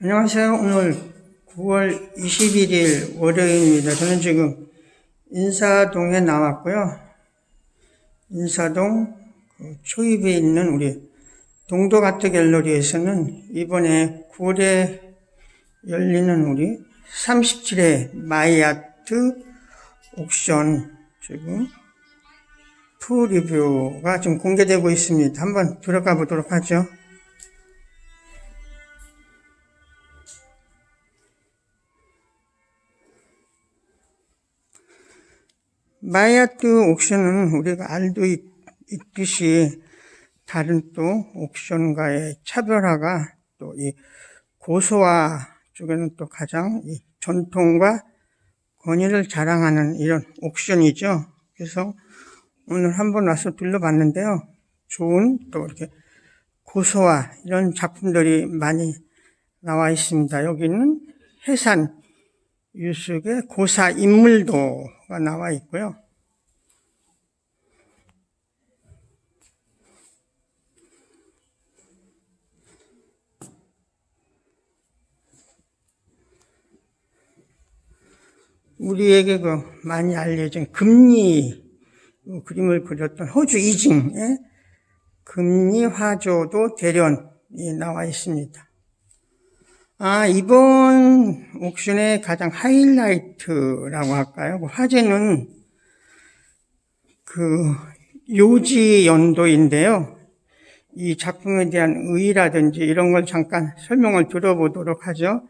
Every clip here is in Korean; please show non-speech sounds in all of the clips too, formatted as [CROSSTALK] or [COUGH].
안녕하세요. 오늘 9월 21일 월요일입니다. 저는 지금 인사동에 나왔고요. 인사동 그 초입에 있는 우리 동도가트 갤러리에서는 이번에 9월에 열리는 우리 37회 마이아트 옥션 지금 투 리뷰가 지금 공개되고 있습니다. 한번 들어가 보도록 하죠. 마이아트 옥션은 우리가 알고 있, 있듯이 다른 또 옥션과의 차별화가 또 이 고소화 쪽에는 또 가장 이 전통과 권위를 자랑하는 이런 옥션이죠. 그래서 오늘 한번 와서 둘러봤는데요. 좋은 또 이렇게 고소화 이런 작품들이 많이 나와 있습니다. 여기는 해산 유숙의 고사 인물도 가 나와 있고요. 우리에게 그 많이 알려진 금리 그 그림을 그렸던 호주 이징의 금리 화조도 대련이 나와 있습니다. 아, 이번 옥션의 가장 하이라이트라고 할까요? 그 화제는 그 요지 연도인데요. 이 작품에 대한 의의라든지 이런 걸 잠깐 설명을 들어보도록 하죠.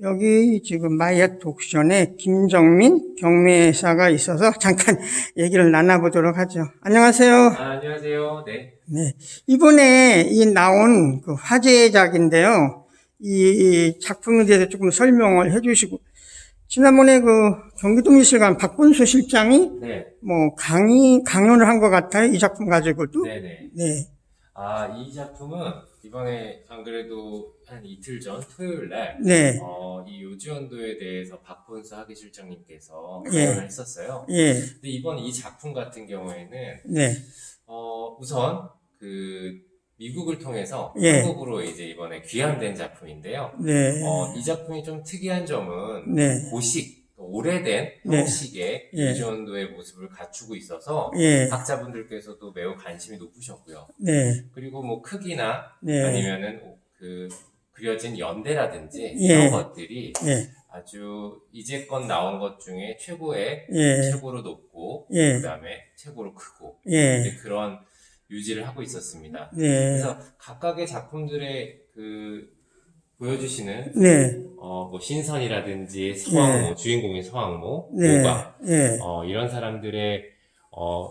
여기 지금 마이애트 옥션에 김정민 경매사가 있어서 [LAUGHS] 잠깐 얘기를 나눠보도록 하죠. 안녕하세요. 아, 안녕하세요. 네. 네. 이번에 이 나온 그 화제작인데요. 이 작품에 대해서 조금 설명을 해 주시고, 지난번에 그 경기도 미술관 박본수 실장이 네. 뭐 강의, 강연을 한 것 같아요. 이 작품 가지고도. 네네. 네. 아, 이 작품은 이번에 안 그래도 한 이틀 전 토요일 날, 네. 어, 이 요지연도에 대해서 박본수 학예실장님께서 예. 강연을 했었어요. 예. 근데 이번 이 작품 같은 경우에는, 네. 어, 우선 그 미국을 통해서 예. 한국으로 이제 이번에 귀환된 작품인데요. 네. 어, 이 작품이 좀 특이한 점은 네. 고식, 오래된 네. 형식의 예. 요지연도의 모습을 갖추고 있어서 예. 학자분들께서도 매우 관심이 높으셨고요. 네. 그리고 뭐 크기나 네. 아니면은 그 그려진 연대라든지 예. 이런 것들이 예. 아주 이제껏 나온 것 중에 최고의 예. 최고로 높고 예. 그다음에 최고로 크고 예. 이제 그런 유지를 하고 있었습니다. 네. 그래서 각각의 작품들의 그 보여주시는 네. 어 뭐 신선이라든지 서왕모 주인공인 서왕모 네. 모가 예. 어 이런 사람들의 어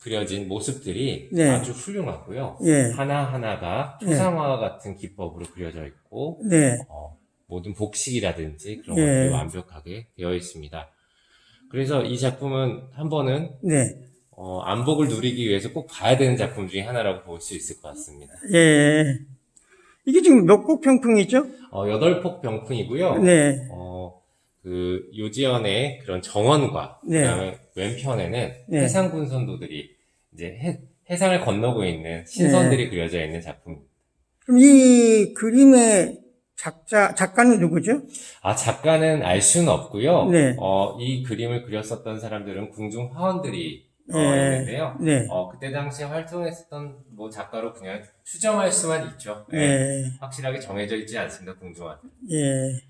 그려진 모습들이 네. 아주 훌륭하고요. 예. 하나하나가 초상화 같은 기법으로 그려져 있고, 네. 어, 모든 복식이라든지 그런 예. 것들이 완벽하게 되어 있습니다. 그래서 이 작품은 한 번은, 네. 어, 안복을 누리기 위해서 꼭 봐야 되는 작품 중에 하나라고 볼 수 있을 것 같습니다. 예. 이게 지금 몇곡 평풍이죠? 어, 여덟 폭 병풍이고요. 네. 어, 그, 요지연의 그런 정원과, 네. 그 다음에 왼편에는 네. 해상 군선도들이 이제 해, 해상을 건너고 있는 신선들이 네. 그려져 있는 작품 그럼 이 그림의 작자, 작가는 누구죠? 아, 작가는 알 수는 없고요. 네. 어, 이 그림을 그렸었던 사람들은 궁중 화원들이 어, 예. 있는데요. 네. 어, 그때 당시에 활동했었던 뭐 작가로 그냥 추정할 수만 있죠. 예. 예. 확실하게 정해져 있지 않습니다, 궁중화. 예.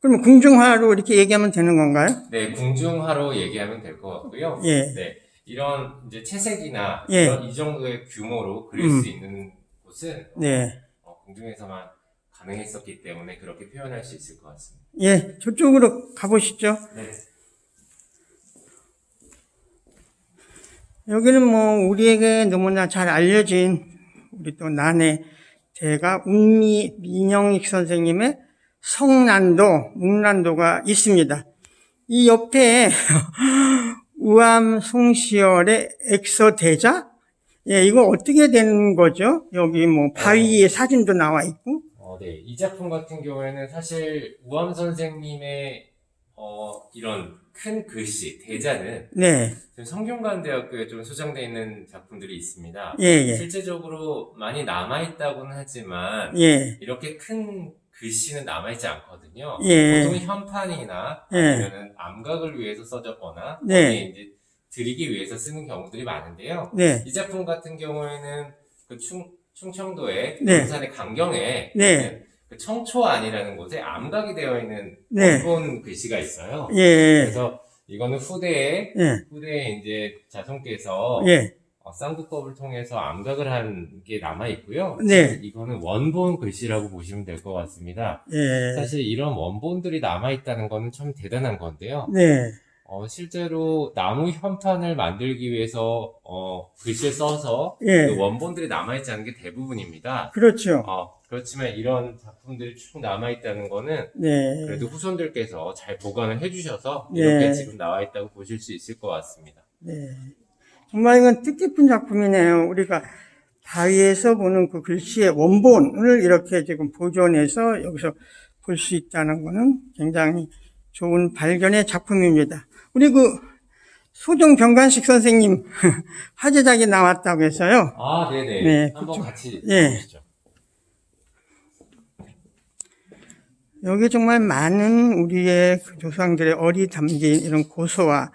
그러면 궁중화로 이렇게 얘기하면 되는 건가요? 네, 궁중화로 얘기하면 될 것 같고요. 예. 네, 이런 이제 채색이나 예. 이런 이 정도의 규모로 그릴 음. 수 있는 곳은 네. 어, 궁중에서만 가능했었기 때문에 그렇게 표현할 수 있을 것 같습니다. 예. 저쪽으로 가보시죠. 네. 여기는 뭐 우리에게 너무나 잘 알려진 우리 또 난의 대가 웅미 민영익 선생님의 성난도, 묵난도가 있습니다. 이 옆에 [LAUGHS] 우암 송시열의 엑서대자? 예, 이거 어떻게 된 거죠? 여기 뭐 바위의 사진도 나와 있고. 어, 네. 이 작품 같은 경우에는 사실 우암 선생님의 어, 이런 큰 글씨, 대자는 네, 지금 성균관대학교에 좀 소장되어 있는 작품들이 있습니다. 예, 예, 실제적으로 많이 남아 있다고는 하지만 예, 이렇게 큰 글씨는 남아 있지 않거든요. 예. 보통 현판이나 예. 아니면은 암각을 위해서 써졌거나 네. 이제 드리기 위해서 쓰는 경우들이 많은데요. 네, 이 작품 같은 경우에는 그 충, 충청도의 네. 군산의 강경에 네. 그 청초안이라는 곳에 암각이 되어 있는 네. 원본 글씨가 있어요. 예, 그래서 이거는 후대에 예, 후대에 이제 자손께서 예, 어, 쌍두법을 통해서 암각을 한 게 남아 있고요. 네. 이거는 원본 글씨라고 보시면 될 것 같습니다. 예, 사실 이런 원본들이 남아 있다는 거는 참 대단한 건데요. 네, 어, 실제로 나무 현판을 만들기 위해서 어, 글씨를 써서 예. 그 원본들이 남아 있지 않은 게 대부분입니다. 그렇죠. 어, 그렇지만 이런 작품들이 쭉 남아 있다는 거는 네, 그래도 후손들께서 잘 보관을 해주셔서 네. 이렇게 지금 나와 있다고 보실 수 있을 것 같습니다. 네. 정말 이건 뜻깊은 작품이네요. 우리가 바위에서 보는 그 글씨의 원본을 이렇게 지금 보존해서 여기서 볼 수 있다는 것은 굉장히 좋은 발견의 작품입니다. 우리 그 소정 병관식 선생님 [LAUGHS] 화제작이 나왔다고 해서요. 아, 네네. 네, 한번. 같이 예. 보시죠. 여기 정말 많은 우리의 그 조상들의 어리 담긴 이런 고소와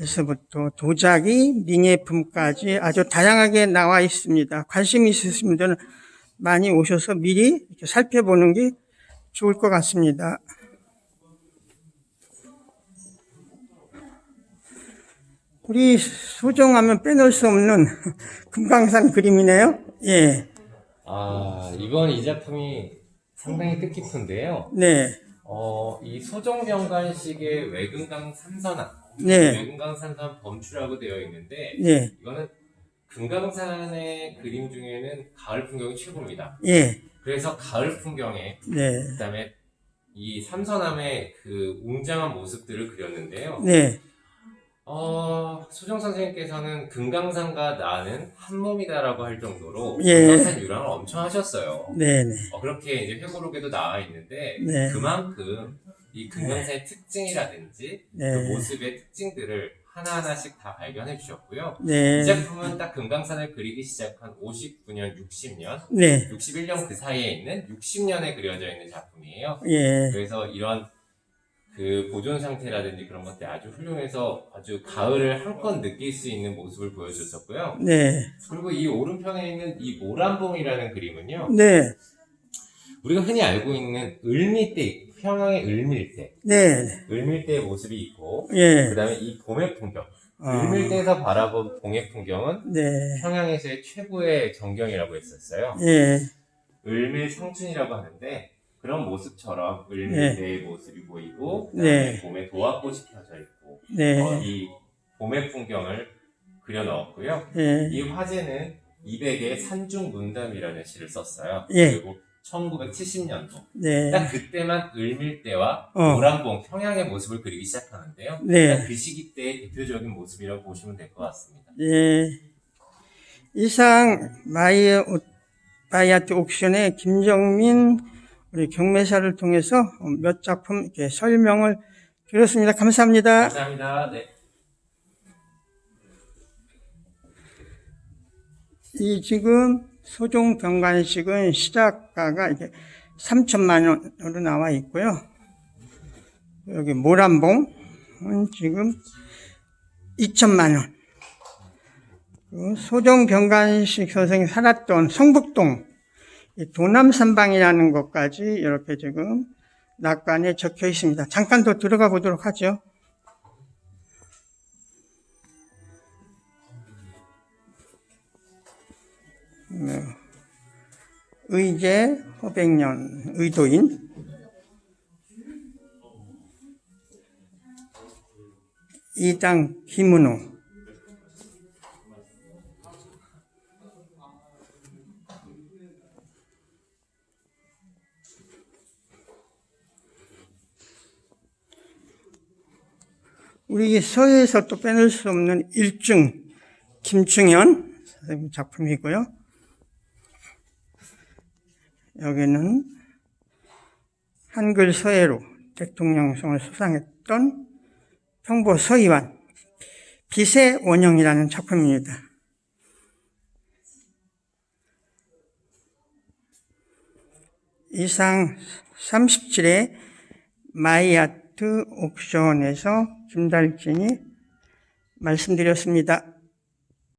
에서부터 도자기, 민예품까지 아주 다양하게 나와 있습니다. 관심 있으신 분들은 많이 오셔서 미리 이렇게 살펴보는 게 좋을 것 같습니다. 우리 소정하면 빼놓을 수 없는 [LAUGHS] 금강산 그림이네요. 예, 아, 이번 이 작품이 상당히 뜻깊은데요. 네, 어, 이 소정병관식의 외금강 삼선암, 네, 외금강 삼선 범추라고 되어 있는데, 네, 이거는 금강산의 그림 중에는 가을 풍경이 최고입니다. 예, 그래서 가을 풍경에, 네, 그 다음에 이 삼선암의 그 웅장한 모습들을 그렸는데요. 네, 어, 소정 선생님께서는 금강산과 나는 한 몸이다라고 할 정도로 예. 금강산 유랑을 엄청 하셨어요. 네, 네. 어, 그렇게 이제 회고록에도 나와 있는데 네. 그만큼 이 금강산의 특징이라든지 네. 그 모습의 특징들을 하나하나씩 다 발견해 주셨고요. 네. 이 작품은 딱 금강산을 그리기 시작한 59년, 60년, 네. 61년 그 사이에 있는 60년에 그려져 있는 작품이에요. 예. 그래서 이런 그 보존 상태라든지 그런 것들이 아주 훌륭해서 아주 가을을 한껏 느낄 수 있는 모습을 보여줬었고요. 네. 그리고 이 오른편에 있는 이 모란봉이라는 그림은요. 네. 우리가 흔히 알고 있는 을밀대, 평양의 을밀대, 네. 을밀대의 모습이 있고, 그 예. 다음에 이 봄의 풍경. 아, 을밀대에서 바라본 봄의 풍경은 네. 평양에서의 최고의 전경이라고 했었어요. 예. 을밀 상춘이라고 하는데, 그런 모습처럼 을밀대의 모습이 보이고, 그 네. 다음에 봄에 도화꽃이 펴져 있고, 어, 네. 이 봄의 풍경을 그려 넣었고요. 예. 이 화제는 이백의 산중 문담이라는 시를 썼어요. 예. 그리고 1970년도. 네. 딱 그때만 을밀대와 어. 노란봉, 평양의 모습을 그리기 시작하는데요. 네. 딱 그 시기 때의 대표적인 모습이라고 보시면 될 것 같습니다. 예. 이상 마이 마이아트 옥션의 김정민 우리 경매사를 통해서 몇 작품 이렇게 설명을 드렸습니다. 감사합니다. 감사합니다. 네. 이 지금 소종 병관식은 시작가가 이게 3천만 원으로 나와 있고요. 여기 모란봉은 지금 2천만 원. 그 소종 병관식 선생이 살았던 성북동 이 도남산방이라는 것까지 이렇게 지금 낙관에 적혀 있습니다. 잠깐 더 들어가 보도록 하죠. 의제 허백년 의도인 이당 김은호 우리 서해에서 또 빼놓을 수 없는 일중 김충현 선생님 작품이고요. 여기는 한글 서해로 대통령성을 수상했던 평보 서희환 빛의 원형이라는 작품입니다. 이상 37회 마이아 트 옥션에서 김달진이 말씀드렸습니다.